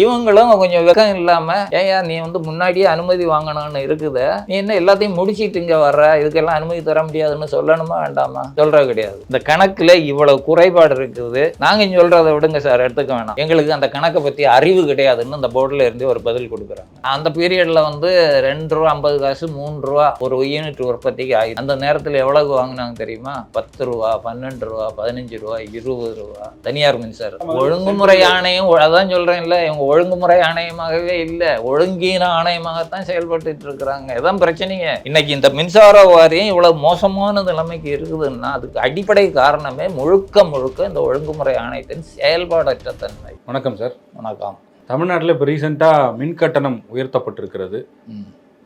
இவங்களும் கொஞ்சம் வெக்கம் இல்லாம ஏயா நீ வந்து முன்னாடியே அனுமதி வாங்கணும்னு இருக்குது. நீ என்ன எல்லாத்தையும் முடிச்சிட்டு இங்க வர்ற? இதுக்கெல்லாம் அனுமதி தர முடியாதுன்னு சொல்லணுமா வேண்டாமா? சொல்றது கிடையாது. இந்த கணக்குல இவ்வளவு குறைபாடு இருக்குது. நாங்க இங்க சொல்றதை விடுங்க சார் எடுத்துக்க வேணாம். எங்களுக்கு அந்த கணக்கை பத்தி அறிவு கிடையாதுன்னு இந்த போர்டுல இருந்து ஒரு பதில் கொடுக்குறாங்க. அந்த பீரியட்ல வந்து ரெண்டு ரூபா ஐம்பது காசு மூணு ரூபா ஒரு யூனிட் உற்பத்திக்கு ஆகி அந்த நேரத்துல எவ்வளவு வாங்கினாங்க தெரியுமா? பத்து ரூபா பன்னெண்டு ரூபா பதினஞ்சு ரூபா இருபது ரூபா. தனியார் மின்சாரம். ஒழுங்குமுறை ஆணையம் அதான் சொல்றேன்ல இவங்க ஒழுங்குமுறை ஆணையமாகவே இல்லை. ஒழுங்கீன ஆணையமாகத்தான் செயல்பட்டு இருக்கிறாங்க இதான் பிரச்சனைங்க. இன்னைக்கு இந்த மின்சார வாரியம் இவ்வளவு மோசமான நிலைமைக்கு இருக்குதுன்னா அதுக்கு அடிப்படை காரணமே முழுக்க முழுக்க இந்த ஒழுங்குமுறை ஆணையத்தின் செயல்பாடற்ற தன்மை. வணக்கம் சார். வணக்கம். தமிழ்நாட்டில் இப்போ ரீசெண்டாக மின் கட்டணம் உயர்த்தப்பட்டிருக்கிறது.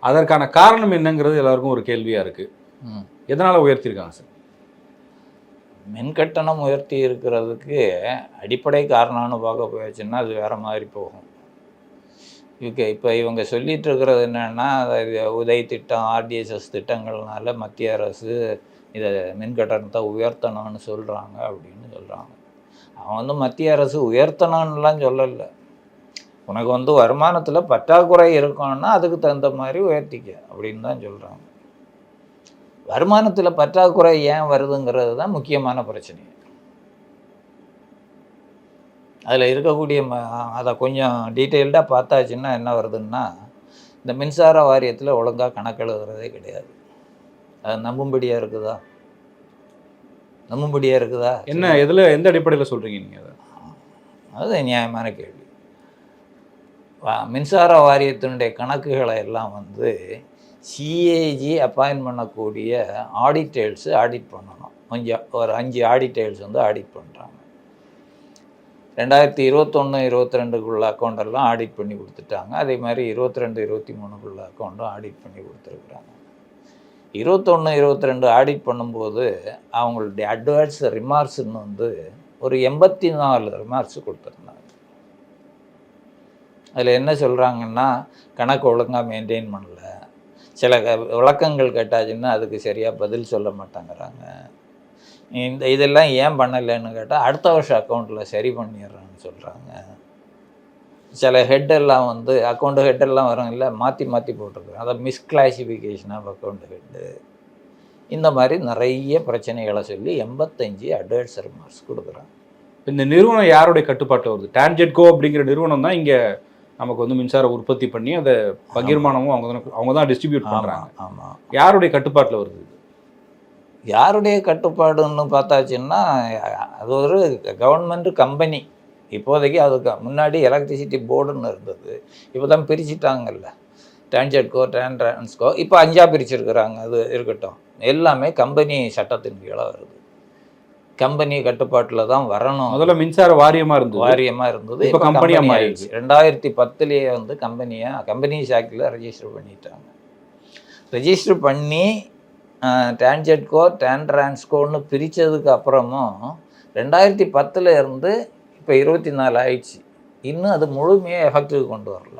அதற்கான காரணம் என்னங்கிறது எல்லாருக்கும் ஒரு கேள்வியாக இருக்கு. ம். எதனால் உயர்த்தியிருக்காங்க சார்? மின் கட்டணம் உயர்த்தி இருக்கிறதுக்கு அடிப்படை காரணம்னு பார்க்க போயாச்சுன்னா அது வேறு மாதிரி போகும். ஓகே இப்போ இவங்க சொல்லிகிட்டு இருக்கிறது என்னென்னா அது உதய் திட்டம் ஆர்டிஎஸ்எஸ் திட்டங்கள்னால மத்திய அரசு இதை மின் கட்டணத்தை உயர்த்தணும்னு சொல்கிறாங்க அப்படின்னு சொல்கிறாங்க அவன் வந்து மத்திய அரசு உயர்த்தணும்லாம் சொல்லலை. உனக்கு வந்து வருமானத்தில் பற்றாக்குறை இருக்கணும்னா அதுக்கு தகுந்த மாதிரி உயர்த்திக்க அப்படின்னு தான் சொல்கிறாங்க வருமானத்தில் பற்றாக்குறை ஏன் வருதுங்கிறது தான் முக்கியமான பிரச்சனை. அதில் இருக்கக்கூடிய ம அதை கொஞ்சம் டீட்டெயில்டாக பார்த்தாச்சுன்னா என்ன வருதுன்னா இந்த மின்சார வாரியத்தில் ஒழுங்காக கணக்கு எழுதுறதே கிடையாது. அது நம்பும்படியாக இருக்குதா? நம்பும்படியாக இருக்குதா? என்ன எதில் எந்த அடிப்படையில் சொல்கிறீங்க நீங்கள் அதை? அது நியாயமான கேள்வி. மின்சார வாரியத்தினுடைய கணக்குகளை எல்லாம் வந்து சிஏஜி அப்பாயின் பண்ணக்கூடிய ஆடிட்டேல்ஸு ஆடிட் பண்ணணும். கொஞ்சம் ஒரு அஞ்சு ஆடிட்டேல்ஸ் வந்து ஆடிட் பண்ணுறாங்க ரெண்டாயிரத்தி இருபத்தொன்று இருபத்தி ரெண்டுக்குள்ள அக்கௌண்டெல்லாம் ஆடிட் பண்ணி கொடுத்துட்டாங்க. அதே மாதிரி இருபத்தி ரெண்டு இருபத்தி மூணுக்குள்ள அக்கௌண்ட்டும் ஆடிட் பண்ணி கொடுத்துருக்குறாங்க. இருபத்தொன்று இருபத்தி ரெண்டு ஆடிட் பண்ணும்போது அவங்களுடைய அட்வைஸ் ரிமார்க்ஸ்ன்னு வந்து ஒரு எண்பத்தி நாலு ரிமார்க்ஸ் கொடுத்துருந்தாங்க. அதில் என்ன சொல்கிறாங்கன்னா கணக்கு ஒழுங்காக மெயின்டைன் பண்ணல. சில க- விளக்கங்கள் கேட்டாச்சுன்னா அதுக்கு சரியாக பதில் சொல்ல மாட்டேங்கிறாங்க. இந்த இதெல்லாம் ஏன் பண்ணலைன்னு கேட்டால் அடுத்த வருஷம் அக்கௌண்ட்டில் சரி பண்ணிடுறேன்னு சொல்கிறாங்க சில ஹெட்டெல்லாம் வந்து அக்கௌண்ட் ஹெட்டெல்லாம் வரும் இல்லை மாற்றி மாற்றி போட்டிருக்குறோம் அதை மிஸ்கிளாசிஃபிகேஷன் ஆஃப் அக்கௌண்ட் ஹெட்டு இந்த மாதிரி நிறைய பிரச்சனைகளை சொல்லி எண்பத்தஞ்சு அட்வைஸ் மார்க்ஸ் கொடுக்குறாங்க. இந்த நிறுவனம் யாருடைய கட்டுப்பாட்டில் வருது? டான்ஜெட்கோ அப்படிங்கிற நிறுவனம் தான் இங்கே நமக்கு வந்து மின்சார உற்பத்தி பண்ணி அதை பகிர்மானமும் அவங்க தான் அவங்க தான் டிஸ்ட்ரிபியூட் பண்ணுறாங்க ஆமாம் யாருடைய கட்டுப்பாட்டில் வருது? யாருடைய கட்டுப்பாடுன்னு பார்த்தாச்சுன்னா அது ஒரு கவர்மெண்ட் கம்பெனி இப்போதைக்கு அதுக்கு முன்னாடி எலக்ட்ரிசிட்டி போர்டுன்னு இருந்தது. இப்போ தான் பிரிச்சுட்டாங்கல்ல. டான்ஜெட்கோ டான் டிரான்ஸ்கோ இப்போ அஞ்சா பிரிச்சிருக்கிறாங்க. அது இருக்கட்டும். எல்லாமே கம்பெனி சட்டத்தின் கீழே வருது. கம்பெனி கட்டுப்பாட்டில் தான் வரணும். முதல்ல மின்சார வாரியமாக இருந்தது. வாரியமா இருந்தது. இப்ப இப்போ company ஆ கம்பெனி மாறிடுச்சு. ஆயிடுச்சு ரெண்டாயிரத்தி பத்துலேயே வந்து கம்பெனியை கம்பெனிஸ் ஆக்டில் ரெஜிஸ்டர் பண்ணிட்டாங்க. ரெஜிஸ்டர் பண்ணி டான்ஜெட்கோ டான் டிரான்ஸ்கோன்னு பிரித்ததுக்கு அப்புறமும் ரெண்டாயிரத்தி பத்தில் இருந்து இப்போ இருபத்தி நாலு ஆயிடுச்சு. இன்னும் அது முழுமையாக எஃபெக்டிவ் கொண்டு வரல.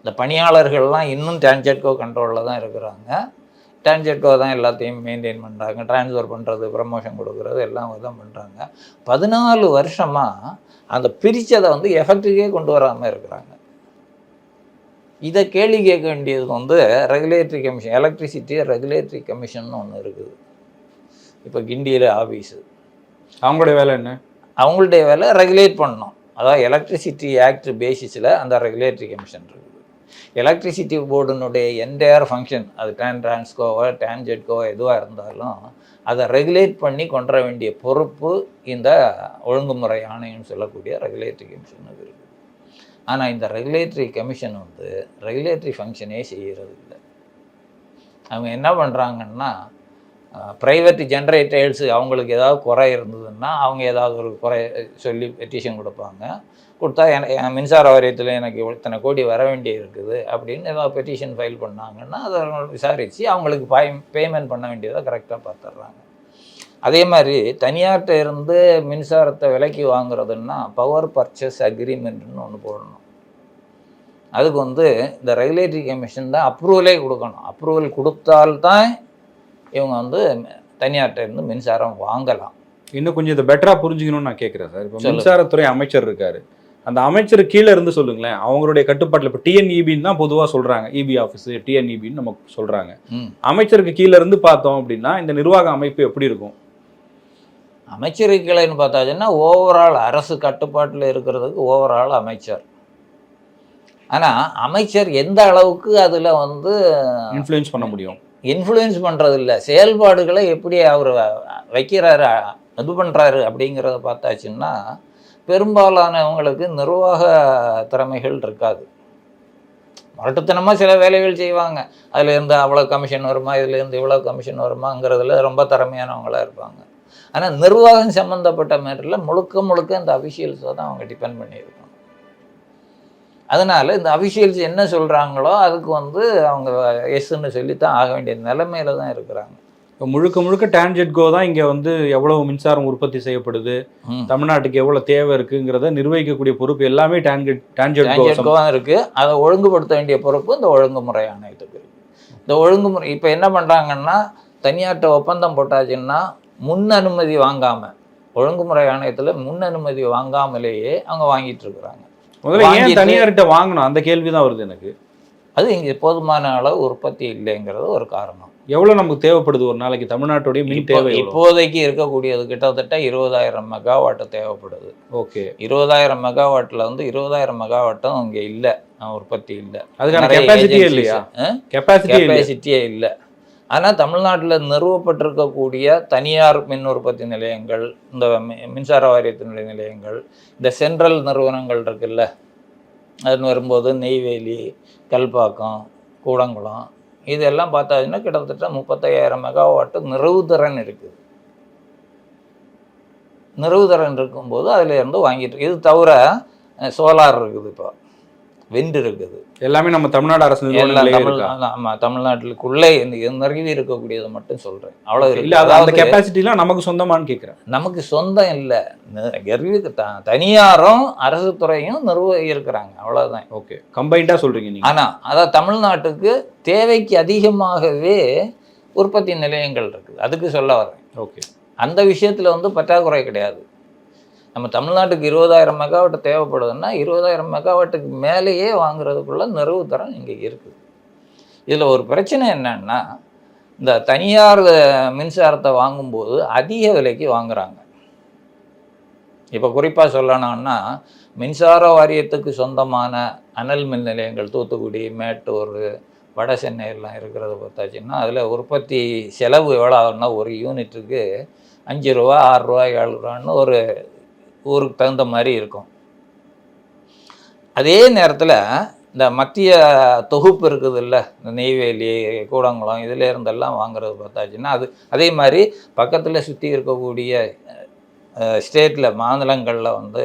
இந்த பணியாளர்கள்லாம் இன்னும் டான்ஜெட்கோ கண்ட்ரோலில் தான் இருக்கிறாங்க. டான்ஜெட்கோ தான் எல்லாத்தையும் மெயின்டைன் பண்ணுறாங்க ட்ரான்ஸ்ஃபர் பண்ணுறது ப்ரமோஷன் கொடுக்குறது எல்லாம் தான் பண்ணுறாங்க பதினாலு வருஷமாக அந்த பிரித்ததை வந்து எஃபெக்டிவே கொண்டு வராமல் இருக்கிறாங்க. இதை கேள்வி கேட்க வேண்டியது வந்து regulatory commission electricity regulatory commission ஒன்று இருக்குது. இப்போ கிண்டியில் ஆஃபீஸு அவங்களுடைய வேலை என்ன? அவங்களுடைய வேலை ரெகுலேட் பண்ணணும். அதாவது எலக்ட்ரிசிட்டி ஆக்ட் பேசிஸில் அந்த ரெகுலேட்டரி கமிஷன் இருக்குது எலக்ட்ரிசிட்டி போர்டுனுடைய என்டையர் ஃபங்க்ஷன் அது டேன் டிரான்ஸ்கோவோ டான்ஜெட்கோ எதுவாக இருந்தாலும் அதை ரெகுலேட் பண்ணி கொண்டு வேண்டிய பொறுப்பு இந்த ஒழுங்குமுறை ஆணையம்னு சொல்லக்கூடிய ரெகுலேட்டரி கமிஷனுக்கு இருக்குது ஆனால் இந்த ரெகுலேட்டரி கமிஷன் வந்து ரெகுலேட்டரி ஃபங்க்ஷனே செய்கிறது இல்லை அவங்க என்ன பண்ணுறாங்கன்னா ப்ரைவேட் ஜென்ரேட்டர்ஸ் அவங்களுக்கு ஏதாவது குறை இருந்ததுன்னா அவங்க ஏதாவது ஒரு குறை சொல்லி பெட்டிஷன் கொடுப்பாங்க. கொடுத்தா என் மின்சார வாரியத்தில் எனக்கு இத்தனை கோடி வர வேண்டி இருக்குது அப்படின்னு ஏதாவது பெட்டிஷன் ஃபைல் பண்ணாங்கன்னா அதை விசாரித்து அவங்களுக்கு பாய் பேமெண்ட் பண்ண வேண்டியதை கரெக்டாக பார்த்துட்றாங்க. அதே மாதிரி தனியார்கிட்ட இருந்து மின்சாரத்தை விலைக்கு வாங்குறதுன்னா பவர் பர்ச்சேஸ் அக்ரிமெண்ட்னு ஒன்று போடணும். அதுக்கு வந்து இந்த ரெகுலேட்டரி கமிஷன் தான் அப்ரூவலே கொடுக்கணும். அப்ரூவல் கொடுத்தால்தான் இவங்க வந்து தனியார்கிட்ட இருந்து மின்சாரம் வாங்கலாம். இன்னும் கொஞ்சம் இதை பெட்டராக புரிஞ்சுக்கணும்னு நான் கேட்குறேன் சார். இப்போ. மின்சாரத்துறை அமைச்சர் இருக்காரு. அந்த அமைச்சர் கீழே இருந்து சொல்லுங்களேன். அவங்களுடைய கட்டுப்பாட்டில் இப்போ டிஎன்இபின்னு தான் பொதுவாக சொல்றாங்க. இபி ஆஃபீஸ் டிஎன்இபின்னு நம்ம சொல்றாங்க. ம். அமைச்சருக்கு கீழே இருந்து பார்த்தோம் அப்படின்னா இந்த நிர்வாக அமைப்பு எப்படி இருக்கும்? அமைச்சருக்களைன்னு பார்த்தாச்சுன்னா ஓவரால் அரசு கட்டுப்பாட்டில் இருக்கிறதுக்கு ஓவரால் அமைச்சர். ஆனால் அமைச்சர் எந்த அளவுக்கு அதில் வந்து இன்ஃப்ளூயன்ஸ் பண்ண முடியும்? இன்ஃப்ளூயன்ஸ் பண்ணுறது இல்லை செயல்பாடுகளை எப்படி அவர் வைக்கிறாரு இது பண்ணுறாரு அப்படிங்கிறத பார்த்தாச்சுன்னா பெரும்பாலானவங்களுக்கு நிர்வாக திறமைகள் இருக்காது. மரட்டுத்தனமாக சில வேலைகள் செய்வாங்க. அதுல இருந்து அவ்வளோ கமிஷன் வருமா இதுலேருந்து இவ்வளோ கமிஷன் வருமாங்கிறதுல ரொம்ப திறமையானவங்களா இருப்பாங்க. ஆனால் நிர்வாகம் சம்மந்தப்பட்ட மேட்டரில் முழுக்க முழுக்க இந்த அஃபிஷியல்ஸை தான் அவங்க டிபெண்ட் பண்ணியிருப்பாங்க. அதனால் இந்த அஃபிஷியல்ஸ் என்ன சொல்கிறாங்களோ அதுக்கு வந்து அவங்க எஸ்ன்னு சொல்லித்தான் ஆக வேண்டிய நிலைமையில தான் இருக்கிறாங்க. இப்போ முழுக்க முழுக்க டான்ஜெட்கோ தான் இங்கே வந்து எவ்வளவு மின்சாரம் உற்பத்தி செய்யப்படுது. தமிழ்நாட்டுக்கு எவ்வளோ தேவை இருக்குங்கிறத நிர்வகிக்கக்கூடிய பொறுப்பு எல்லாமே டான்ஜெட் டான்ஜெட்கோ டிரான்ஜெட்கோவும் இருக்குது அதை ஒழுங்குபடுத்த வேண்டிய பொறுப்பு இந்த ஒழுங்குமுறை ஆணையத்துக்கு இந்த ஒழுங்குமுறை இப்போ என்ன பண்ணுறாங்கன்னா தனியார்ட்ட ஒப்பந்தம் போட்டாச்சுன்னா முன் அனுமதி வாங்காமல் ஒழுங்குமுறை ஆணையத்தில் முன் அனுமதி வாங்காமலேயே அவங்க வாங்கிட்டு இருக்கிறாங்க. முதல்ல ஏன் தனியார்கிட்ட வாங்கணும்? அந்த கேள்வி தான் வருது எனக்கு. அது இங்கே போதுமான அளவு உற்பத்தி இல்லைங்கிறது ஒரு காரணம். எவ்வளோ நமக்கு தேவைப்படுது ஒரு நாளைக்கு? தமிழ்நாட்டுடைய மின் தேவை இப்போதைக்கு இருக்கக்கூடியது கிட்டத்தட்ட இருபதாயிரம் மெகாவாட் தேவைப்படுது. ஓகே. இருபதாயிரம் மெகாவாட்டில் வந்து இருபதாயிரம் மெகாவாட்டும் இங்கே இல்லை. உற்பத்தி இல்லை. அதுக்கான கெப்பாசிட்டியே இல்லையா? கெப்பாசிட்டியே இல்லை. ஆனால் தமிழ்நாட்டில் நிறுவப்பட்டிருக்கக்கூடிய தனியார் மின் உற்பத்தி நிலையங்கள் இந்த மின்சார வாரியத்தினுடைய நிலையங்கள் இந்த சென்ட்ரல் நிறுவனங்கள் இருக்குல்ல அதுன்னு வரும்போது நெய்வேலி கல்பாக்கம் கூடங்குளம் இதெல்லாம் பார்த்தாச்சுன்னா கிட்டத்தட்ட முப்பத்தையாயிரம் மெகாவாட்டு நிறவுதிறன் இருக்குது. நிறைவுத்திறன் இருக்கும்போது அதில் இருந்து வாங்கிட்டு இது தவிர சோலார் இருக்குது இப்போ. விண்ட் இருக்குது எல்லாமே நம்ம தமிழ்நாடு அரசு எல்லாம் நிறுவனங்களே தமிழ் இருக்கா? ஆமா தமிழ்நாட்டுக்குள்ளே இந்த நிறைவி இருக்கக்கூடியதை மட்டும் சொல்றேன். அவ்வளவு இல்ல அது அந்த கெப்பாசிட்டிலாம் நமக்கு சொந்தமான்னு கேட்குறேன் நமக்கு சொந்தம் இல்லை. த தனியாரும் அரசு துறையும் நிர்வகி இருக்கிறாங்க. அவ்வளவுதான். ஓகே கம்பைண்டா சொல்றீங்க நீங்க. ஆனா அதான் தமிழ்நாட்டுக்கு தேவைக்கு அதிகமாகவே உற்பத்தி நிலையங்கள் இருக்குது. அதுக்கு சொல்ல வரேன் ஓகே. அந்த விஷயத்துல வந்து பற்றாக்குறை கிடையாது. நம்ம தமிழ்நாட்டுக்கு இருபதாயிரம் மெகாவாட் தேவைப்படுதுன்னா இருபதாயிரம் மெகாவாட்டுக்கு மேலேயே வாங்குறதுக்குள்ள நிறைவு தரம் இங்கே இருக்குது. இதில் ஒரு பிரச்சனை என்னன்னா இந்த தனியார் மின்சாரத்தை வாங்கும்போது அதிக விலைக்கு வாங்குறாங்க. இப்போ குறிப்பாக சொல்லணும்னா மின்சார வாரியத்துக்கு சொந்தமான அனல் மின் நிலையங்கள் தூத்துக்குடி மேட்டூர் வட சென்னை எல்லாம் இருக்கிறத பார்த்தாச்சுன்னா அதில் உற்பத்தி செலவு எவ்வளோ ஆகும்னா ஒரு யூனிட்டுக்கு அஞ்சு ரூபா ஆறு ரூபா ஏழு ரூபான்னு ஒரு ஊருக்கு தகுந்த மாதிரி இருக்கும். அதே நேரத்தில் இந்த மத்திய தொகுப்பு இருக்குது இல்லை இந்த நெய்வேலி கூடங்குளம் இதில் இருந்தெல்லாம் வாங்குறது பார்த்தாச்சுன்னா அது அதே மாதிரி பக்கத்தில் சுற்றி இருக்கக்கூடிய ஸ்டேட்டில் மாநிலங்களில் வந்து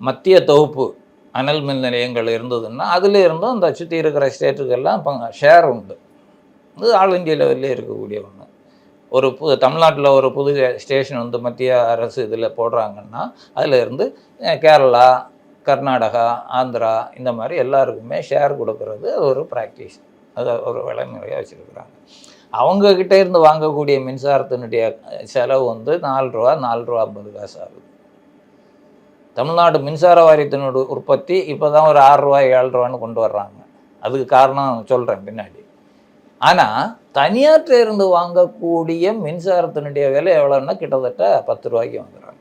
மத்திய தொகுப்பு அனல் மின் நிலையங்கள் இருந்ததுன்னா அதில் இருந்தும் இந்த சுற்றி இருக்கிற ஸ்டேட்டுக்கெல்லாம் இப்போ ஷேர் உண்டு. இது ஆல் இந்தியா லெவல்லே இருக்கக்கூடிய ஒன்று ஒரு புது தமிழ்நாட்டில் ஒரு புது ஸ்டேஷன் வந்து மத்திய அரசு இதில் போடுறாங்கன்னா அதில் இருந்து கேரளா கர்நாடகா ஆந்திரா இந்த மாதிரி எல்லாருக்குமே ஷேர் கொடுக்கறது அது ஒரு ப்ராக்டிஸ். அது ஒரு விலைமுறையாக வச்சுருக்குறாங்க. அவங்கக்கிட்ட இருந்து வாங்கக்கூடிய மின்சாரத்தினுடைய செலவு வந்து நாலு ரூபா நாலு ரூபா ஐம்பது காசு ஆகுது. தமிழ்நாடு மின்சார வாரியத்தினுடைய உற்பத்தி இப்போ தான் ஒரு ஆறு ரூபா ஏழு ரூபான்னு கொண்டு வர்றாங்க. அதுக்கு காரணம் சொல்கிறேன் பின்னாடி. ஆனால் தனியார்ட்ட இருந்து வாங்கக்கூடிய மின்சாரத்தினுடைய விலை எவ்வளோன்னா கிட்டத்தட்ட பத்து ரூபாய்க்கு வாங்குறாங்க.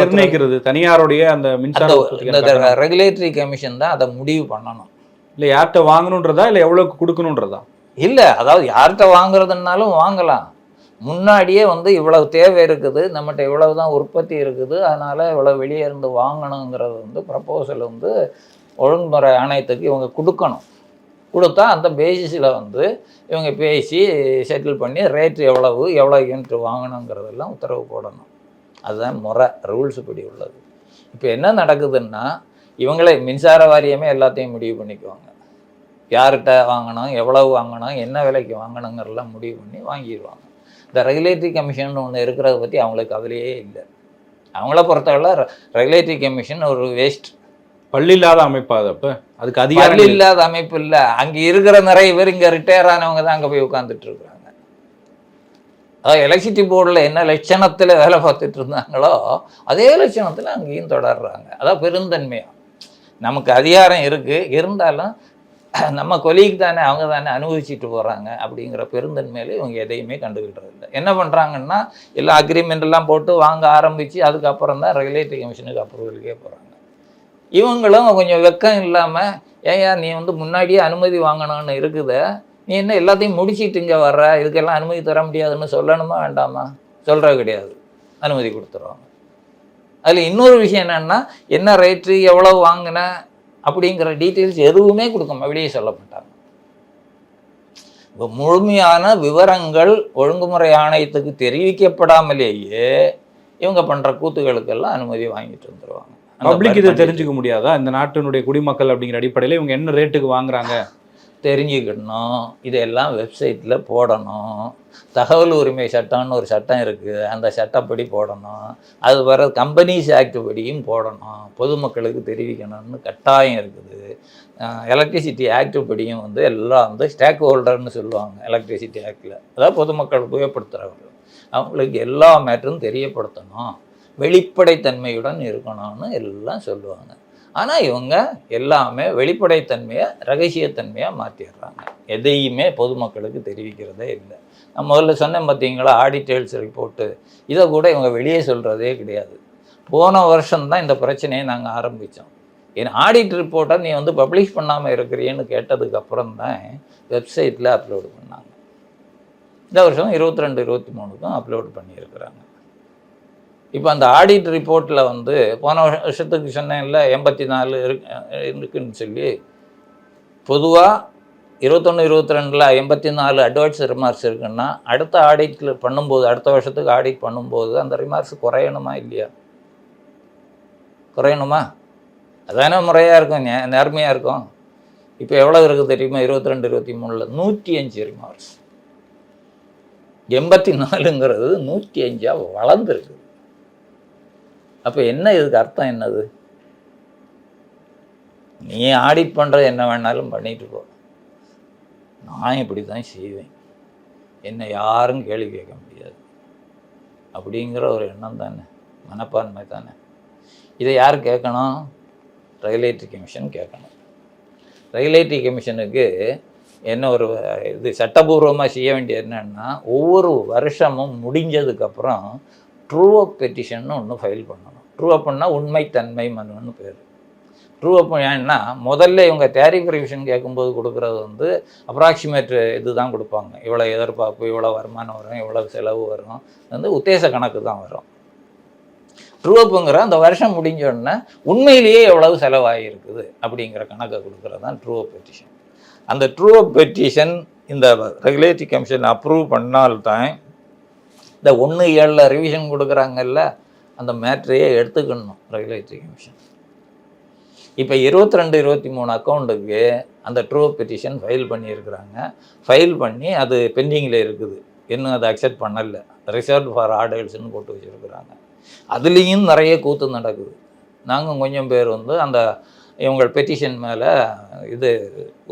நிர்ணயிக்கிறது? தனியாருடைய அந்த மின்சார? ரெகுலேட்டரி கமிஷன் தான் அதை முடிவு பண்ணணும். இல்ல யார்கிட்ட வாங்கணுன்றதா இல்ல எவ்வளவுக்கு கொடுக்கணுன்றதா? இல்லை அதாவது யார்கிட்ட வாங்குறதுனாலும் வாங்கலாம். முன்னாடியே வந்து இவ்வளவு தேவை இருக்குது நம்மகிட்ட இவ்வளவு தான் உற்பத்தி இருக்குது அதனால் இவ்வளவு வெளியே இருந்து வாங்கணுங்கிறது வந்து ப்ரப்போசல் வந்து ஒழுங்குமுறை ஆணையத்துக்கு இவங்க கொடுக்கணும். கொடுத்தா அந்த பேசிஸில் வந்து இவங்க பேசி செட்டில் பண்ணி ரேட் எவ்வளவு எவ்வளோ யூனிட் வாங்கணுங்கிறதெல்லாம் உத்தரவு போடணும். அதுதான் முறை ரூல்ஸ் படி உள்ளது. இப்போ என்ன நடக்குதுன்னா இவங்களே மின்சார வாரியமே எல்லாத்தையும் முடிவு பண்ணிக்குவாங்க. யார்கிட்ட வாங்கணும் எவ்வளவு வாங்கணும் என்ன விலைக்கு வாங்கணுங்கிறதெல்லாம் முடிவு பண்ணி வாங்கிடுவாங்க. இந்த ரெகுலேட்டரி கமிஷன் ஒன்று இருக்கிறத பற்றி அவங்களுக்கு கவலையே இல்லை. அவங்கள பொறுத்தவரை ரெகுலேட்டரி கமிஷன் ஒரு வேஸ்ட் பள்ளி இல்லாத அமைப்பா அது அப்போ? அதுக்கு பள்ளி அதிகாரம் இல்லாத அமைப்பு இல்லை. அங்கே இருக்கிற நிறைய பேர் இங்கே ரிட்டையர் ஆனவங்க தான் அங்கே போய் உட்காந்துட்டு இருக்கிறாங்க. அதாவது எலக்ட்ரிசிட்டி போர்டில் என்ன லட்சணத்தில் வேலை பார்த்துட்டு இருந்தாங்களோ அதே லட்சணத்தில் அங்கேயும் தொடர்றாங்க. அதான் பெருந்தன்மையாக நமக்கு அதிகாரம் இருக்குது இருந்தாலும் நம்ம கொலிக்கு தானே அவங்க தானே அனுபவிச்சுட்டு போகிறாங்க அப்படிங்கிற பெருந்தன்மையில இவங்க எதையுமே கண்டுக்கிட்டது இல்லை. என்ன பண்ணுறாங்கன்னா எல்லா அக்ரிமெண்ட் எல்லாம் போட்டு வாங்க ஆரம்பித்து அதுக்கப்புறம் தான் ரெகுலேட்டரி கமிஷனுக்கு அப்ரூவலுக்கே போகிறாங்க இவங்களும் கொஞ்சம் வெக்கம் இல்லாமல் ஏயா நீ வந்து முன்னாடியே அனுமதி வாங்கணும்னு இருக்குதே. நீ என்ன எல்லாத்தையும் முடிச்சிட்டு இங்கே வர்ற? இதுக்கெல்லாம் அனுமதி தர முடியாதுன்னு சொல்லணுமா வேண்டாமா? சொல்கிறது கிடையாது. அனுமதி கொடுத்துருவாங்க. அதில் இன்னொரு விஷயம் என்னென்னா என்ன ரேட்டு எவ்வளோ வாங்கின? அப்படிங்கிற டீட்டெயில்ஸ் எதுவுமே கொடுக்க மா- வெளியே சொல்ல மாட்டாங்க இப்போ முழுமையான விவரங்கள் ஒழுங்குமுறை ஆணையத்துக்கு தெரிவிக்கப்படாமலேயே இவங்க பண்ணுற கூத்துகளுக்கெல்லாம் அனுமதி வாங்கிட்டு வந்துடுவாங்க பப்ளிக் இதை தெரிஞ்சுக்க முடியாதா? இந்த நாட்டினுடைய குடிமக்கள் அப்படிங்கிற அடிப்படையில் இவங்க என்ன ரேட்டுக்கு வாங்குறாங்க? தெரிஞ்சுக்கணும். இதெல்லாம் வெப்சைட்டில் போடணும். தகவல் உரிமை சட்டம்னு ஒரு சட்டம் இருக்குது அந்த சட்டப்படி போடணும். அது வர கம்பெனிஸ் ஆக்ட் படியும் போடணும். பொதுமக்களுக்கு தெரிவிக்கணும்னு கட்டாயம் இருக்குது. எலக்ட்ரிசிட்டி ஆக்ட் படியும் வந்து எல்லாம் வந்து ஸ்டேக் ஹோல்டர்னு சொல்லுவாங்க எலக்ட்ரிசிட்டி ஆக்டில் அதாவது பொதுமக்கள் உபயோகப்படுத்துகிறவர்கள் அவங்களுக்கு எல்லா மேட்டரும் தெரியப்படுத்தணும். வெளிப்படைத்தன்மையுடன் இருக்கணும்னு எல்லாம் சொல்லுவாங்க. ஆனால் இவங்க எல்லாமே வெளிப்படைத்தன்மையை ரகசியத்தன்மையாக மாற்றிடுறாங்க எதையுமே பொதுமக்களுக்கு தெரிவிக்கிறதே இல்லை. நான் முதல்ல சொன்னேன் பார்த்தீங்களா ஆடிட்டேல்ஸ் ரிப்போர்ட்டு. இதை கூட இவங்க வெளியே சொல்கிறதே கிடையாது. போன வருஷம்தான் இந்த பிரச்சனையை நாங்கள் ஆரம்பித்தோம் என் ஆடிட் ரிப்போர்ட்டை நீ வந்து பப்ளிஷ் பண்ணாமல் இருக்கிறீன்னு கேட்டதுக்கு அப்புறம் தான் வெப்சைட்டில் அப்லோடு பண்ணாங்க. இந்த வருஷம் இருபத்தி ரெண்டு இருபத்தி மூணுக்கும் அப்லோட் பண்ணியிருக்கிறாங்க. இப்போ அந்த ஆடிட் ரிப்போர்ட்டில் வந்து போன வருஷத்துக்கு சென்னையில் எண்பத்தி நாலு இருக்குன்னு சொல்லி பொதுவாக இருபத்தொன்று இருபத்தி ரெண்டில் எண்பத்தி நாலு அட்வைஸ் ரிமார்க்ஸ் இருக்குன்னா அடுத்த ஆடிட்டில் பண்ணும்போது அடுத்த வருஷத்துக்கு ஆடிட் பண்ணும்போது அந்த ரிமார்க்ஸ் குறையணுமா இல்லையா? குறையணுமா? அதான முறையாக இருக்கும் நே நேர்மையாக இருக்கும். இப்போ எவ்வளோ இருக்குது தெரியுமா? இருபத்தி ரெண்டு இருபத்தி மூணில் நூற்றி அஞ்சு ரிமார்க்ஸ் எண்பத்தி நாலுங்கிறது நூற்றி அஞ்சாக வளர்ந்துருக்குது அப்போ என்ன இதுக்கு அர்த்தம் என்னது? நீ ஆடிட் பண்ணுறது என்ன வேணாலும் பண்ணிட்டு போ. நான் இப்படி தான் செய்வேன். என்னை யாரும் கேள்வி கேட்க முடியாது. அப்படிங்கிற ஒரு எண்ணம் தானே. மனப்பான்மை தானே. இதை யார் கேட்கணும்? ரெகுலேட்டரி கமிஷன் கேட்கணும். ரெகுலேட்டரி கமிஷனுக்கு என்ன ஒரு இது சட்டபூர்வமாக செய்ய வேண்டியது என்னன்னா ஒவ்வொரு வருஷமும் முடிஞ்சதுக்கப்புறம் ட்ரூ அப் பெட்டிஷன் ஒன்று ஃபைல் பண்ணணும். ட்ரூ அப்னா உண்மைத்தன்மை மனுன்னு பேர். ட்ரூ அப் ஏன்னா முதல்ல இவங்க டேரிஃப் ரிவிஷன் கேட்கும்போது கொடுக்குறது வந்து அப்ராக்சிமேட் இது தான் கொடுப்பாங்க. இவ்வளோ எதிர்பார்ப்பு இவ்வளோ வருமானம் வரும் இவ்வளோ செலவு வரும். வந்து உத்தேச கணக்கு தான் வரும். ட்ரூ அப்புங்கிற அந்த வருஷம் முடிஞ்சோடனே உண்மையிலேயே எவ்வளவு செலவாகியிருக்குது அப்படிங்கிற கணக்கை கொடுக்குறது தான் ட்ரூ அப் பெட்டிஷன் அந்த ட்ரூ அப் பெட்டிஷன் இந்த ரெகுலேட்டரி கமிஷன் அப்ரூவ் பண்ணால்தான் இந்த ஒன்று ஏழில் ரிவிஷன் கொடுக்குறாங்கல்ல அந்த மேட்ரையே எடுத்துக்கணும் ரெகுலேட்டரி கமிஷன் இப்போ இருபத்தி ரெண்டு இருபத்தி மூணு அக்கௌண்ட்டுக்கு அந்த ட்ரூ பெட்டிஷன் ஃபைல் பண்ணியிருக்கிறாங்க. ஃபைல் பண்ணி அது பெண்டிங்கில் இருக்குது. இன்னும் அதை அக்செப்ட் பண்ணலை. ரிசர்வ் ஃபார் ஆர்டர்ஸ்னு போட்டு வச்சுருக்குறாங்க. அதுலேயும் நிறைய கூத்து நடக்குது. நாங்கள் கொஞ்சம் பேர் வந்து அந்த இவங்க பெட்டிஷன் மேலே இது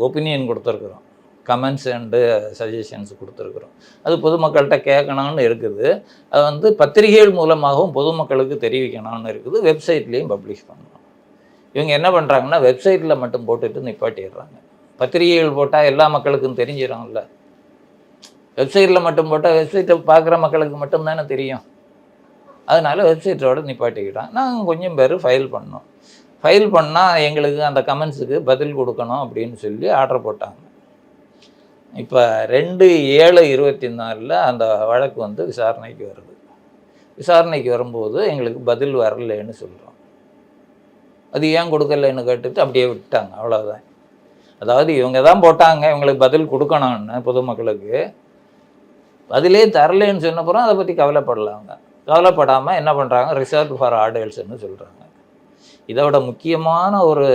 ஒப்பீனியன் கொடுத்துருக்குறோம். கமெண்ட்ஸ் அண்டு சஜஷன்ஸ் கொடுத்துருக்குறோம். அது பொதுமக்கள்கிட்ட கேட்கணும்னு இருக்குது. அது வந்து பத்திரிகைகள் மூலமாகவும் பொதுமக்களுக்கு தெரிவிக்கணும்னு இருக்குது. வெப்சைட்லேயும் பப்ளிஷ் பண்ணணும் இவங்க என்ன பண்ணுறாங்கன்னா வெப்சைட்டில் மட்டும் போட்டுட்டு நிப்பாட்டிடுறாங்க. பத்திரிகைகள் போட்டால் எல்லா மக்களுக்கும் தெரிஞ்சிடும்ல. வெப்சைட்டில் மட்டும் போட்டால் வெப்சைட்டை பார்க்குற மக்களுக்கு மட்டும்தானே தெரியும். அதனால் வெப்சைட்டோடு நிப்பாட்டிக்கிட்டான் நாங்கள் கொஞ்சம் பேர் ஃபைல் பண்ணோம். ஃபைல் பண்ணால் எங்களுக்கு அந்த கமெண்ட்ஸுக்கு பதில் கொடுக்கணும் அப்படின்னு சொல்லி ஆர்டர் போட்டாங்க. இப்போ ரெண்டு ஏழு இருபத்தி நாலில் அந்த வழக்கு வந்து விசாரணைக்கு வருது. விசாரணைக்கு வரும்போது எங்களுக்கு பதில் வரலைன்னு சொல்கிறோம் அது ஏன் கொடுக்கலைன்னு கேட்டுட்டு அப்படியே விட்டாங்க அவ்வளோதான் அதாவது இவங்க தான் போட்டாங்க இவங்களுக்கு பதில் கொடுக்கணும்னு பொதுமக்களுக்கு. பதிலே தரலைன்னு சொன்னப்புறம் அதை பற்றி கவலைப்படலாங்க. கவலைப்படாமல் என்ன பண்ணுறாங்க ரிசர்வ் ஃபார் ஆர்டர்ஸ்ன்னு சொல்கிறாங்க இதோட முக்கியமான ஒரு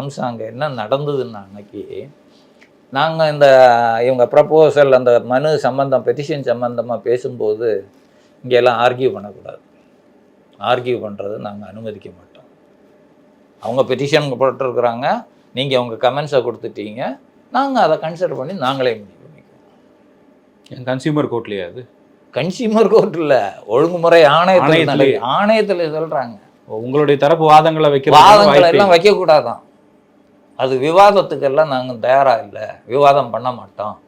அம்சம் அங்கே என்ன நடந்ததுன்னு அன்னைக்கு நாங்கள் இந்த இவங்க ப்ரப்போசல் அந்த மனு சம்பந்தம் பெட்டிஷன் சம்பந்தமாக பேசும்போது இங்கெல்லாம் ஆர்கியூ பண்ணக்கூடாது. ஆர்கியூ பண்ணுறது நாங்கள் அனுமதிக்க மாட்டோம். அவங்க பெட்டிஷன் போட்டிருக்கிறாங்க நீங்கள் உங்கள் கமெண்ட்ஸை கொடுத்துட்டீங்க நாங்கள் அதை கன்சிடர் பண்ணி நாங்களே முடிவு பண்ணிக்குவோம் கன்சியூமர் கோர்ட்லையா அது? கன்சியூமர் கோர்ட் இல்ல ஒழுங்குமுறை ஆணையத்தில். ஆணையத்திலே. சொல்றாங்க. உங்களுடைய தரப்பு வாதங்களை வைக்கிறது வாதங்கள் எல்லாம் வைக்கக்கூடாதான். அது விவாதத்துக்கெல்லாம் நாங்கள் தயாரா இல்லை. விவாதம் பண்ண மாட்டோம்.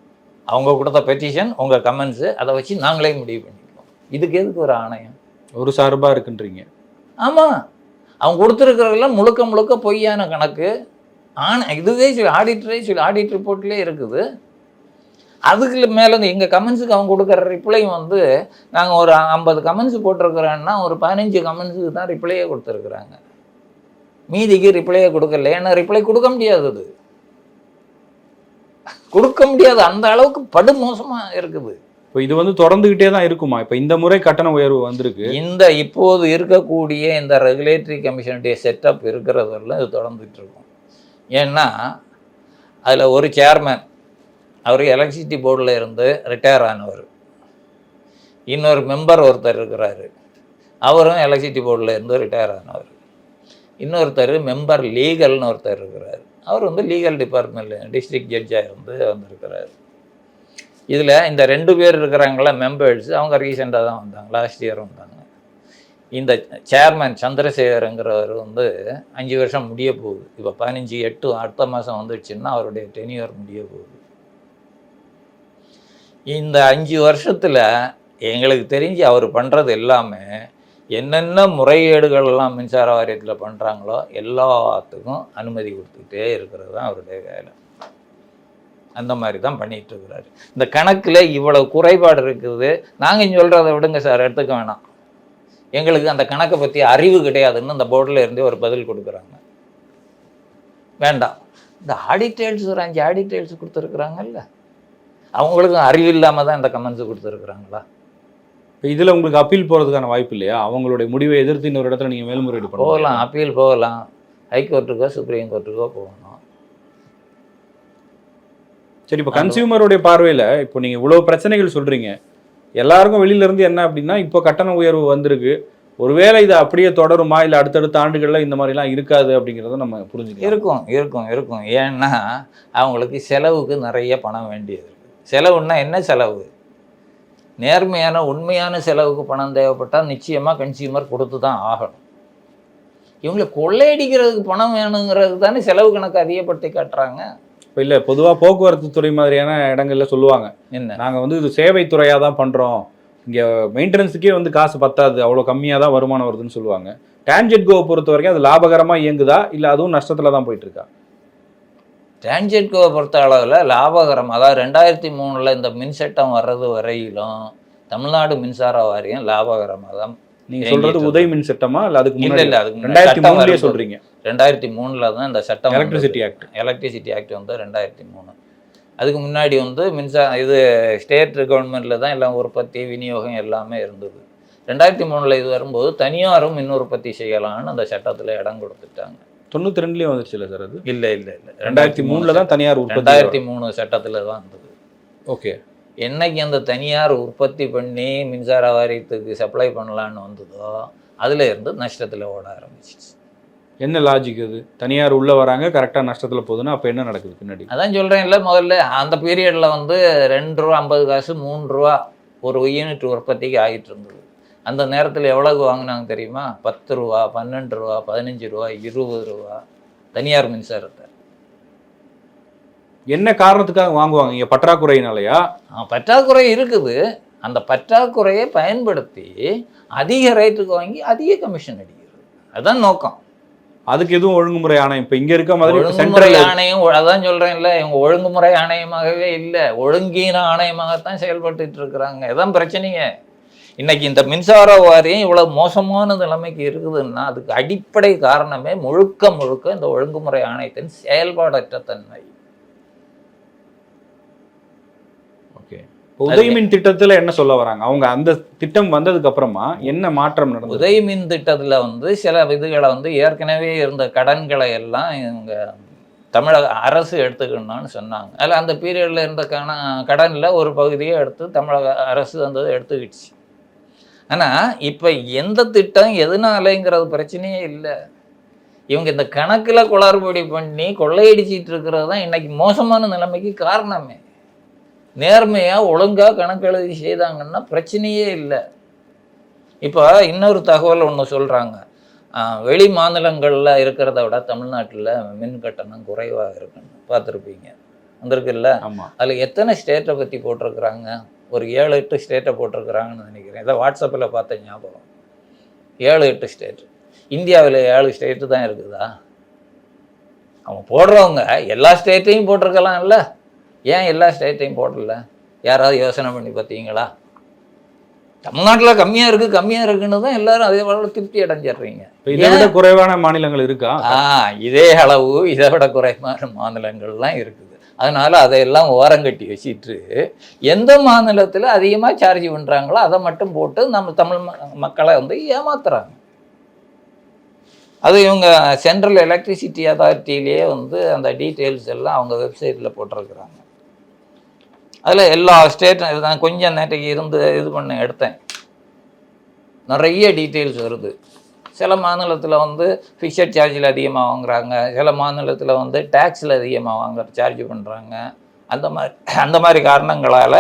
அவங்க கொடுத்த பெட்டிஷன் உங்க கமெண்ட்ஸு அதை வச்சு நாங்களே முடிவு பண்ணிக்குவோம். இதுக்கு எதுக்கு ஒரு ஆணையம்? ஒரு சார்பா இருக்குன்றீங்க. ஆமா. அவங்க கொடுத்துருக்கிறதெல்லாம் முழுக்க முழுக்க பொய்யான கணக்கு. ஆன இதுவே சொல்லி ஆடிட்டரே சொல்லி ஆடிட் ரிப்போர்ட்லேயே இருக்குது. அதுக்கு மேலே வந்து எங்கள் கமெண்ட்ஸுக்கு அவங்க கொடுக்குற ரிப்ளையும் வந்து நாங்கள் ஒரு ஐம்பது கமெண்ட்ஸ் போட்டிருக்கிறோன்னா ஒரு பதினஞ்சு கமெண்ட்ஸுக்கு தான் ரிப்ளையே கொடுத்துருக்குறாங்க. மீதிக்கு ரிப்ளையே கொடுக்கல. ஏன்னா ரிப்ளை கொடுக்க முடியாது அது. கொடுக்க முடியாது. அந்த அளவுக்கு படு மோசமாக இருக்குது. இப்போ இது வந்து தொடர்ந்துகிட்டே தான் இருக்குமா? இப்போ இந்த முறை கட்டண உயர்வு வந்திருக்கு. இந்த இப்போது இருக்கக்கூடிய இந்த ரெகுலேட்டரி கமிஷனுடைய செட்டப் இருக்கிறதெல்லாம் இது தொடர்ந்துட்டு இருக்கும். ஏன்னா அதில் ஒரு சேர்மேன் அவர் எலக்ட்ரிசிட்டி போர்டில் இருந்து ரிட்டையர் ஆனவர். இன்னொரு மெம்பர் ஒருத்தர் இருக்கிறாரு. அவரும் எலக்ட்ரிசிட்டி போர்டில் இருந்து ரிட்டையர் ஆனவர். இன்னொருத்தர் மெம்பர் லீகல்னு ஒருத்தர் இருக்கிறார். அவர் வந்து லீகல் டிபார்ட்மெண்ட்டில் டிஸ்ட்ரிக்ட் ஜட்ஜாக இருந்து வந்திருக்கிறார். இதில் இந்த ரெண்டு பேர் இருக்கிறாங்களா மெம்பர்ஸ் அவங்க ரீசெண்டாக தான் வந்தாங்க. லாஸ்ட் இயர் வந்தாங்க. இந்த சேர்மேன் சந்திரசேகருங்கிறவர் வந்து அஞ்சு வருஷம் முடிய போகுது. இப்போ பதினஞ்சு எட்டு அடுத்த மாதம் வந்துடுச்சுன்னா அவருடைய டெனியூர் முடிய போகுது. இந்த அஞ்சு வருஷத்தில் எங்களுக்கு தெரிஞ்சு அவர் பண்ணுறது எல்லாமே என்னென்ன முறைகேடுகள் எல்லாம் மின்சார வாரியத்தில் பண்ணுறாங்களோ எல்லாத்துக்கும் அனுமதி கொடுத்துக்கிட்டே இருக்கிறது தான் அவருடைய வேலை. அந்த மாதிரி தான் பண்ணிகிட்டு இருக்கிறாரு. இந்த கணக்கில் இவ்வளோ குறைபாடு இருக்குது. நாங்கள் சொல்கிறத விடுங்க சார் எடுத்துக்க வேணாம். எங்களுக்கு அந்த கணக்கை பற்றி அறிவு கிடையாதுன்னு அந்த போர்டில் இருந்தே ஒரு பதில் கொடுக்குறாங்க. வேண்டாம். இந்த ஆடிட்டெயில்ஸ் ஒரு அஞ்சு ஆடிட்டெயில்ஸ் கொடுத்துருக்குறாங்கல்ல. அவங்களுக்கும் அறிவு இல்லாமல் தான் இந்த கமெண்ட்ஸ் கொடுத்துருக்குறாங்களா? இதில் உங்களுக்கு அப்பீல் போகிறதுக்கான வாய்ப்பு இல்லையா? அவங்களுடைய முடிவை எதிர்த்து இன்னொரு இடத்துல நீங்கள் மேல்முறையீடு போகலாம் பண்ணலாம் அப்பீல் போகலாம் ஹைகோர்ட்டுக்கோ சுப்ரீம் கோர்ட்டுக்கோ போகணும். சரி இப்போ கன்சியூமருடைய பார்வையில் இப்போ நீங்கள் இவ்வளோ பிரச்சனைகள் சொல்கிறீங்க எல்லாருக்கும் வெளியில இருந்து என்ன அப்படின்னா இப்போ கட்டண உயர்வு வந்திருக்கு. ஒருவேளை இது அப்படியே தொடருமா? இல்லை அடுத்தடுத்த ஆண்டுகளில் இந்த மாதிரிலாம் இருக்காது அப்படிங்கிறத நம்ம புரிஞ்சுக்கலாம். இருக்கும் இருக்கும் இருக்கும். ஏன்னா அவங்களுக்கு செலவுக்கு நிறைய பணம் வேண்டியது இருக்கு. செலவுன்னா என்ன செலவு? நேர்மையான உண்மையான செலவுக்கு பணம் தேவைப்பட்டால் நிச்சயமாக கன்சியூமர் கொடுத்து தான் ஆகணும். இவங்களை கொள்ளையடிக்கிறதுக்கு பணம் வேணுங்கிறது தானே செலவு கணக்கு அதிகப்படுத்தி காட்டுறாங்க. இப்போ இல்லை பொதுவாக போக்குவரத்து துறை மாதிரியான இடங்கள்ல சொல்லுவாங்க. என்ன? நாங்கள் வந்து இது சேவை துறையாக தான் பண்ணுறோம் இங்கே மெயின்டெனன்ஸுக்கே வந்து காசு பத்தாது. அவ்வளோ கம்மியாக தான் வருமானம் வருதுன்னு சொல்லுவாங்க. டான்ஜெட் கோவை பொறுத்த வரைக்கும் அது லாபகரமாக இயங்குதா? இல்லை அதுவும் நஷ்டத்தில் தான் போயிட்டு இருக்கா? டிரான்ஜெட்கோவை பொறுத்த அளவில் லாபகரம் அதாவது ரெண்டாயிரத்தி மூணில் இந்த மின் சட்டம் வர்றது வரையிலும் தமிழ்நாடு மின்சார வாரியம் லாபகரமாக தான் நீங்கள் சொல்றது உதய் மின் சட்டமா இல்லை அதுக்கு இல்லை இல்லை அதுக்கு முன்னாடி ரெண்டாயிரத்தி மூணுலேயே சொல்கிறீங்க ரெண்டாயிரத்தி மூணில் தான் இந்த சட்டம் எலக்ட்ரிசிட்டி ஆக்ட் எலக்ட்ரிசிட்டி ஆக்ட் வந்து ரெண்டாயிரத்தி மூணு. அதுக்கு முன்னாடி வந்து மின்சார இது ஸ்டேட் கவர்மெண்ட்டில் தான் எல்லாம் உற்பத்தி விநியோகம் எல்லாமே இருந்தது. ரெண்டாயிரத்தி மூணில் இது வரும்போது தனியாரும் மின் உற்பத்தி செய்யலாம்னு அந்த சட்டத்தில் இடம் கொடுத்துட்டாங்க. தொண்ணூற்றி ரெண்டுலேயே வந்துருச்சுல்ல சார் அது? இல்லை இல்லை இல்லை. ரெண்டாயிரத்தி மூணில் தான் தனியார் உற்பத்தி ரெண்டாயிரத்தி மூணு சட்டத்தில் தான் இருந்தது. ஓகே. என்னைக்கு அந்த தனியார் உற்பத்தி பண்ணி மின்சார வாரியத்துக்கு சப்ளை பண்ணலான்னு வந்ததோ அதுல இருந்து நஷ்டத்தில் ஓட ஆரம்பிச்சிச்சு. என்ன லாஜிக் அது தனியார் உள்ள வராங்க கரெக்டாக நஷ்டத்தில் போகுதுன்னா அப்போ என்ன நடக்குது பின்னாடி? அதான் சொல்கிறேன்ல முதல்ல அந்த பீரியடில் வந்து ரெண்டு ரூபா ஐம்பது காசு மூணு ரூபா ஒரு யூனிட் உற்பத்திக்கு ஆகிட்டு இருந்தது. அந்த நேரத்தில் எவ்வளவு வாங்கினாங்க தெரியுமா? பத்து ரூபா பன்னெண்டு ரூபா பதினஞ்சு ரூபா இருபது ரூபா. தனியார் மின்சாரத்தை. என்ன காரணத்துக்காக வாங்குவாங்க? இங்கே பற்றாக்குறையினாலயா? பற்றாக்குறை இருக்குது. அந்த பற்றாக்குறையை பயன்படுத்தி அதிக ரேட்டுக்கு வாங்கி அதிக கமிஷன் அடிக்கிறது. அதுதான் நோக்கம். அதுக்கு எதுவும் ஒழுங்குமுறை ஆணையம்? இப்போ இங்கே இருக்க மாதிரி சென்ட்ரல் ஆணையம் அதான் சொல்றேன்ல இவங்க ஒழுங்குமுறை ஆணையமாகவே இல்லை. ஒழுங்கீன ஆணையமாகத்தான் செயல்பட்டுட்டு இருக்கிறாங்க. இதான் பிரச்சனைங்க இன்னைக்கு இந்த மின்சார வாரியம் இவ்வளவு மோசமான நிலைமைக்கு இருக்குதுன்னா அதுக்கு அடிப்படை காரணமே முழுக்க முழுக்க இந்த ஒழுங்குமுறை ஆணையத்தின் செயல்பாடற்ற தன்மை. உதயமின் திட்டத்தில் என்ன சொல்ல வராங்க? அவங்க அந்த திட்டம் வந்ததுக்கு அப்புறமா என்ன மாற்றம் நடந்தது? உதய் மின் திட்டத்தில் வந்து சில இதுகளை வந்து ஏற்கனவே இருந்த கடன்களை எல்லாம் இவங்க தமிழக அரசு எடுத்துக்கணும்னு சொன்னாங்க. அதில் அந்த பீரியடில் இருந்த கடனில் ஒரு பகுதியை எடுத்து தமிழக அரசு அந்த இதை எடுத்துக்கிடுச்சு. ஆனால் இப்போ எந்த திட்டம் எதனாலங்கிறது பிரச்சனையே இல்லை. இவங்க இந்த கணக்கில் குளறுபடி பண்ணி கொள்ளையடிச்சிட்டு இருக்கிறது தான் இன்னைக்கு மோசமான நிலைமைக்கு காரணமே. நேர்மையாக ஒழுங்காக கணக்கெழுதி செய்தாங்கன்னா பிரச்சனையே இல்லை. இப்போ இன்னொரு தகவல் ஒன்று சொல்கிறாங்க வெளி மாநிலங்களில் இருக்கிறத விட தமிழ்நாட்டில் மின் கட்டணம் குறைவாக இருக்குன்னு பார்த்துருப்பீங்க. வந்திருக்குல்ல அதில் எத்தனை ஸ்டேட்டை பற்றி போட்டிருக்கிறாங்க? ஒரு ஏழு எட்டு ஸ்டேட்டை போட்டிருக்கிறாங்கன்னு நினைக்கிறேன். இதை வாட்ஸ்அப்பில் பார்த்த ஞாபகம். ஏழு எட்டு ஸ்டேட் இந்தியாவில் ஏழு ஸ்டேட்டு தான் இருக்குதா? அவங்க போடுறவங்க எல்லா ஸ்டேட்டையும் போட்டிருக்கலாம்ல. ஏன் எல்லா ஸ்டேட்டையும் போடல? யாராவது யோசனை பண்ணி பார்த்தீங்களா? தமிழ்நாட்டில் கம்மியாக இருக்குது கம்மியாக இருக்குன்னு தான் எல்லாரும் அதே போல திருப்தி அடைஞ்சிடுறீங்க. இதை விட குறைவான மாநிலங்கள் இருக்கா? ஆ இதே அளவு இதை விட குறைவான மாநிலங்கள்லாம் இருக்குது அதனால் அதையெல்லாம் ஓரங்கட்டி வச்சுட்டு எந்த மாநிலத்தில் அதிகமாக சார்ஜ் பண்ணுறாங்களோ அதை மட்டும் போட்டு நம்ம தமிழ் மக்களை வந்து ஏமாத்துறாங்க. அது இவங்க சென்ட்ரல் எலக்ட்ரிசிட்டி அதாரிட்டிலேயே வந்து அந்த டீட்டெயில்ஸ் எல்லாம் அவங்க வெப்சைட்டில் போட்டிருக்கிறாங்க. அதில் எல்லா ஸ்டேட்டும் நான் கொஞ்சம் நேற்றுக்கு இருந்து இது பண்ண எடுத்தேன். நிறைய டீட்டெயில்ஸ் வருது. சில மாநிலத்தில் வந்து ஃபிக்ஸட் சார்ஜில் அதிகமாக வாங்குறாங்க. சில மாநிலத்தில் வந்து டேக்ஸில் அதிகமாக வாங்குற சார்ஜ் பண்ணுறாங்க அந்த மாதிரி அந்த மாதிரி காரணங்களால்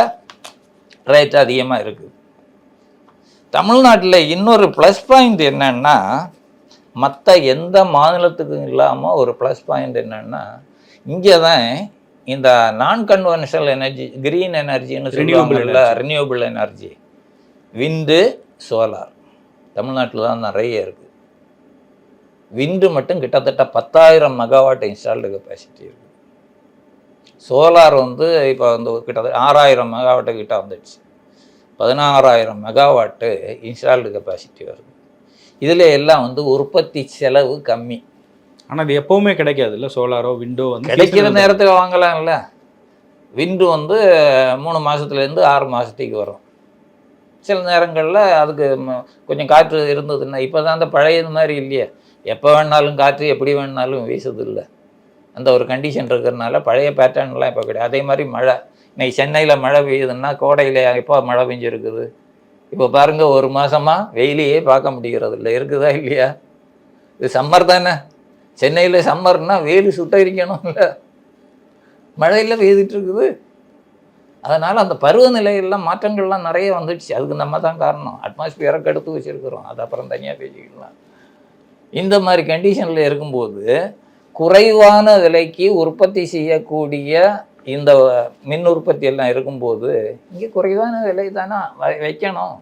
ரேட் அதிகமாக இருக்குது தமிழ்நாட்டில் இன்னொரு ப்ளஸ் பாயிண்ட் என்னன்னா மற்ற எந்த மாநிலத்துக்கும் இல்லாமல் ஒரு ப்ளஸ் பாயிண்ட் என்னன்னா இங்கே தான் இந்த நான் கன்வென்ஷனல் எனர்ஜி கிரீன் எனர்ஜின்னு சொல்லுவாங்கல்ல ரினியூபிள் எனர்ஜி விண்டு சோலார் தமிழ்நாட்டில் தான் நிறைய இருக்குது விண்டு மட்டும் கிட்டத்தட்ட பத்தாயிரம் மெகாவாட் இன்ஸ்டால்டு கெப்பாசிட்டி இருக்குது சோலார் வந்து இப்போ வந்து கிட்டத்தட்ட ஆறாயிரம் மெகாவாட்டு கிட்ட வந்துடுச்சு. பதினாறாயிரம் மெகாவாட்டு இன்ஸ்டால்டு கெப்பாசிட்டி வருது. இதில் எல்லாம் வந்து உற்பத்தி செலவு கம்மி. ஆனா அது எப்பவுமே கிடைக்காதுல்ல? சோலாரோ விண்டோ வந்து கிடைக்கிற நேரத்தில் வாங்கலாம்ல. விண்டு வந்து மூணு மாதத்துலேருந்து ஆறு மாதத்துக்கு வரும். சில நேரங்களில் அதுக்கு கொஞ்சம் காற்று இருந்ததுன்னா இப்போ தான் அந்த பழையது மாதிரி இல்லையே. எப்போ வேணாலும் காற்று எப்படி வேணாலும் வீசுது அந்த ஒரு கண்டிஷன் இருக்கிறதுனால பழைய பேட்டர்ன்லாம் இப்போ கிடையாது. அதே மாதிரி மழை. இன்னைக்கு சென்னையில் மழை பெய்யுதுன்னா கோடையில் எப்போ மழை பெஞ்சிருக்குது? இப்போ பாருங்க ஒரு மாதமாக வெயிலையே பார்க்க முடிகிறது இல்லை இருக்குதா இல்லையா? இது சம்மர் தானே. சென்னையில் சம்மர்னால் வெயில் சுட்டரிக்கணும் இல்லை? மழையில் பெய்துட்டுருக்குது அதனால் அந்த பருவநிலையெல்லாம் மாற்றங்கள்லாம் நிறைய வந்துடுச்சு. அதுக்கு நம்ம தான் காரணம். அட்மாஸ்பியரை கெடுத்து வச்சுருக்குறோம். அது அப்புறம் தனியாக பேசிக்கலாம். இந்த மாதிரி கண்டிஷனில் இருக்கும்போது குறைவான விலைக்கு உற்பத்தி செய்யக்கூடிய இந்த மின் உற்பத்தி எல்லாம் இருக்கும்போது இங்கே குறைவான விலை தானே? வ- வைக்கணும்.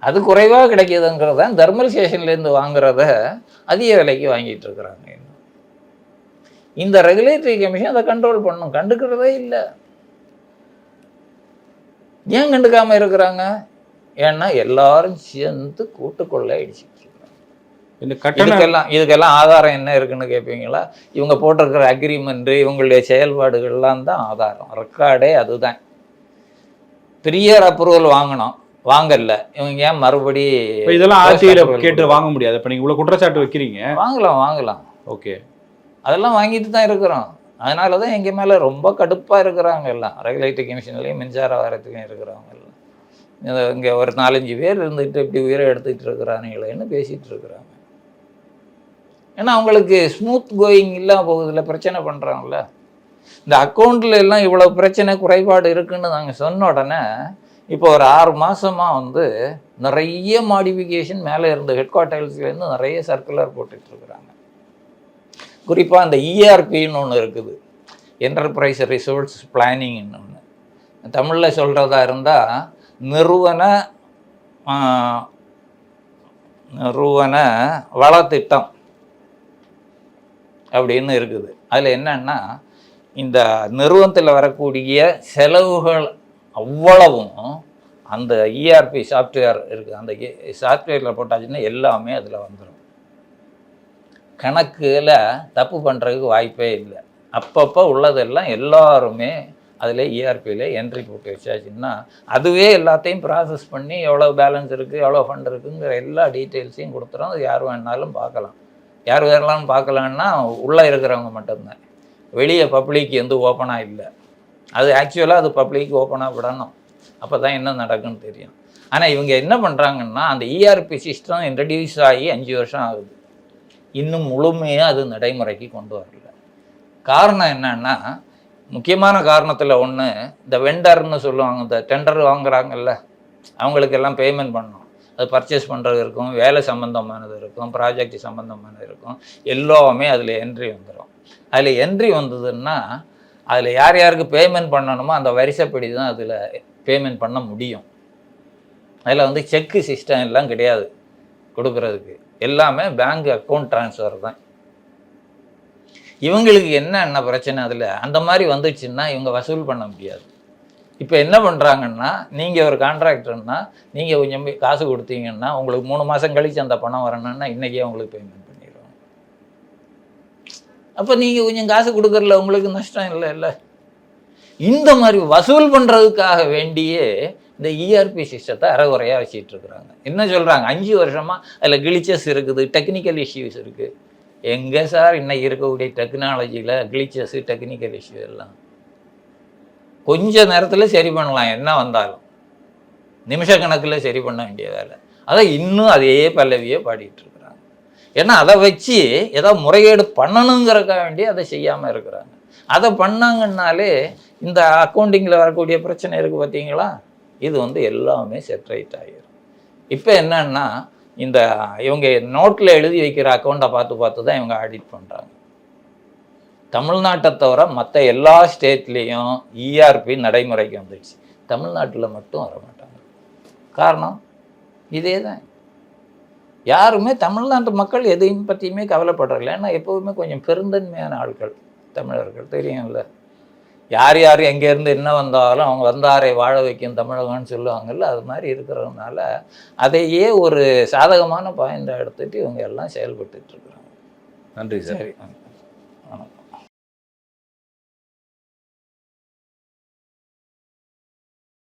அது குறைவாக கிடைக்கிதுங்கிறத தர்மல் ஸ்டேஷன்லேருந்து வாங்குறத அதிக விலைக்கு வாங்கிட்டு இருக்கிறாங்க இந்த ரெகுலேட்டரி கமிஷன் அதை கண்ட்ரோல் பண்ணும். கண்டுக்கிறதே இல்லை. ஏன் கண்டுக்காமல் இருக்கிறாங்க? ஏன்னா எல்லாரும் சேர்ந்து கூட்டுக்கொள்ளை அடிச்சுட்டு இந்த கட்டண இதுக்கெல்லாம் ஆதாரம் என்ன இருக்குன்னு கேட்பீங்களா இவங்க போட்டிருக்கிற அக்ரிமெண்ட்டு இவங்களுடைய செயல்பாடுகள்லாம் தான் ஆதாரம். ரெக்கார்டே அதுதான். ப்ரியர் அப்ரூவல் வாங்கணும். வாங்கல. இவங்க ஏன் மறுபடி இதெல்லாம் ஆட்சியில கேட்டு வாங்க முடியாது. இப்ப நீங்க இவ்வளவு குற்றச்சாட்டு வைக்கிறீங்க. வாங்கலாம் வாங்கலாம். ஓகே அதெல்லாம் வாங்கிட்டு தான் இருக்கிறோம். அதனால தான் எங்கள் மேலே ரொம்ப கடுப்பாக இருக்கிறாங்க எல்லாம். ரெகுலேட்டரி கமிஷன்லேயும் மின்சார வாரத்துலையும் இருக்கிறவங்க எல்லாம். இங்கே ஒரு நாலஞ்சு பேர் இருந்துட்டு இப்படி உயிரை எடுத்துக்கிட்டு இருக்கிறானுங்களேன்னு பேசிகிட்டு இருக்கிறாங்க. ஏன்னா அவங்களுக்கு ஸ்மூத் கோயிங் இல்லாம போகுதுல பிரச்சனை பண்ணுறாங்கல்ல இந்த அக்கௌண்ட்டில் எல்லாம் இவ்வளோ பிரச்சனை குறைபாடு இருக்குன்னு நாங்கள் சொன்ன உடனே இப்போ ஒரு ஆறு மாதமாக வந்து நிறைய மாடிஃபிகேஷன் மேலே இருந்த ஹெட் குவார்ட்டர்ஸ்லேருந்து நிறைய சர்க்குலர் போட்டுட்ருக்குறாங்க குறிப்பாக அந்த இஆர்பின்னு ஒன்று இருக்குது. என்டர்பிரைஸ் ரிசோர்ஸ் பிளானிங்னு ஒன்று தமிழில் சொல்கிறதா இருந்தால் நிறுவன நிறுவன வளத்திட்டம் அப்படின்னு இருக்குது. அதில் என்னன்னா இந்த நிறுவனத்தில் வரக்கூடிய செலவுகள் அவ்வளவும் அந்த இஆர்பி சாஃப்ட்வேர் இருக்குது அந்த e- சாஃப்ட்வேரில் போட்டாச்சுன்னா எல்லாமே அதில் வந்துடும் கணக்கில் தப்பு பண்ணுறதுக்கு வாய்ப்பே இல்லை. அப்பப்போ உள்ளதெல்லாம் எல்லாருமே அதில் இஆர்பியில் என்ட்ரி போட்டு வச்சாச்சுன்னா அதுவே எல்லாத்தையும் ப்ராசஸ் பண்ணி எவ்வளோ பேலன்ஸ் இருக்குது எவ்வளோ ஃபண்ட் இருக்குங்கிற எல்லா டீட்டெயில்ஸையும் கொடுத்துரும். அது யார் வேணாலும் பார்க்கலாம். யார் யாரெல்லாம் பார்க்கலான்னா உள்ளே இருக்கிறவங்க மட்டும்தான். வெளியே பப்ளிக் எந்த ஓப்பனாக இல்லை. அது ஆக்சுவலாக அது பப்ளிக் ஓப்பனாக விடணும். அப்போ தான் என்ன நடக்குன்னு தெரியும். ஆனால் இவங்க என்ன பண்ணுறாங்கன்னா அந்த இஆர்பி சிஸ்டம் இன்ட்ரடியூஸ் ஆகி அஞ்சு வருஷம் ஆகுது. இன்னும் முழுமையாக அது நடைமுறைக்கு கொண்டு வரல. காரணம் என்னன்னா முக்கியமான காரணத்தில் ஒன்று இந்த வெண்டர்னு சொல்லுவாங்க இந்த டெண்டர் வாங்குறாங்கல்ல அவங்களுக்கு எல்லாம் பேமெண்ட் பண்ணணும். அது பர்ச்சேஸ் பண்ணுறது இருக்கும் வேலை சம்மந்தமானது இருக்கும் ப்ராஜெக்ட் சம்மந்தமானது இருக்கும் எல்லாமே அதில் என்ட்ரி வந்துடும் அதில் என்ட்ரி வந்ததுன்னா அதில் யார் யாருக்கு பேமெண்ட் பண்ணணுமோ அந்த வரிசைப்படி தான் அதில் பேமெண்ட் பண்ண முடியும். அதில் வந்து செக்கு சிஸ்டம் எல்லாம் கிடையாது கொடுக்குறதுக்கு. எல்லாமே பேங்க் அக்கௌண்ட் ட்ரான்ஸ்ஃபர் தான். இவங்களுக்கு என்ன என்ன பிரச்சனை அதில்? அந்த மாதிரி வந்துச்சுன்னா இவங்க வசூல் பண்ண முடியாது. இப்போ என்ன பண்ணுறாங்கன்னா நீங்கள் ஒரு கான்ட்ராக்டர்னா நீங்கள் கொஞ்சம் காசு கொடுத்தீங்கன்னா உங்களுக்கு மூணு மாதம் கழித்து அந்த பணம் வரணும்னா இன்றைக்கே உங்களுக்கு பேமெண்ட் பண்ணிடுவாங்க. அப்போ நீங்கள் கொஞ்சம் காசு கொடுக்குறல உங்களுக்கு நஷ்டம் இல்லை இல்லை. இந்த மாதிரி வசூல் பண்ணுறதுக்காக வேண்டியே இந்த இஆர்பி சிஸ்டத்தை அறகுறையாக வச்சுட்டு இருக்கிறாங்க. என்ன சொல்கிறாங்க அஞ்சு வருஷமாக அதில் கிளிச்சஸ் இருக்குது டெக்னிக்கல் இஷ்யூஸ் இருக்குது எங்கே சார் இன்னைக்கு இருக்கக்கூடிய டெக்னாலஜியில் கிளிச்சஸ் டெக்னிக்கல் இஷ்யூ எல்லாம். கொஞ்ச நேரத்தில் சரி பண்ணலாம். என்ன வந்தாலும். நிமிஷ கணக்கில் சரி பண்ண வேண்டிய வேலை அதை இன்னும் அதே பல்லவியே பாடிட்டு இருக்கிறாங்க ஏன்னா அதை வச்சு ஏதோ முறைகேடு பண்ணணுங்கிறக்காக வேண்டி அதை செய்யாமல் இருக்கிறாங்க. அதை பண்ணாங்கன்னாலே இந்த அக்கௌண்டிங்கில் வரக்கூடிய பிரச்சனை இருக்குது பார்த்தீங்களா இது வந்து எல்லாமே செட்ரைட் ஆகிடும் இப்போ என்னன்னா இந்த இவங்க நோட்டில் எழுதி வைக்கிற அக்கௌண்ட்டை பார்த்து பார்த்து தான் இவங்க ஆடிட் பண்ணுறாங்க தமிழ்நாட்டை தவிர மற்ற எல்லா ஸ்டேட்லேயும் இஆர்பி நடைமுறைக்கு வந்துடுச்சு தமிழ்நாட்டில் மட்டும் வர மாட்டாங்க காரணம் இதே தான் யாருமே தமிழ்நாட்டு மக்கள் எதையும் பற்றியுமே கவலைப்படுறதில்ல. ஏன்னா எப்போவுமே கொஞ்சம் பெருந்தன்மையான ஆட்கள் தமிழர்கள். தெரியும்ல? யார் யார் எங்கேருந்து என்ன வந்தாலும் அவங்க வந்தாரை வாழ வைக்கும் தமிழகம்னு சொல்லுவாங்கல்ல? அது மாதிரி இருக்கிறதுனால அதையே ஒரு சாதகமான பாயிண்டாக எடுத்துட்டு இவங்க எல்லாம் செயல்பட்டுட்டு இருக்கிறாங்க. நன்றி சார். சரி.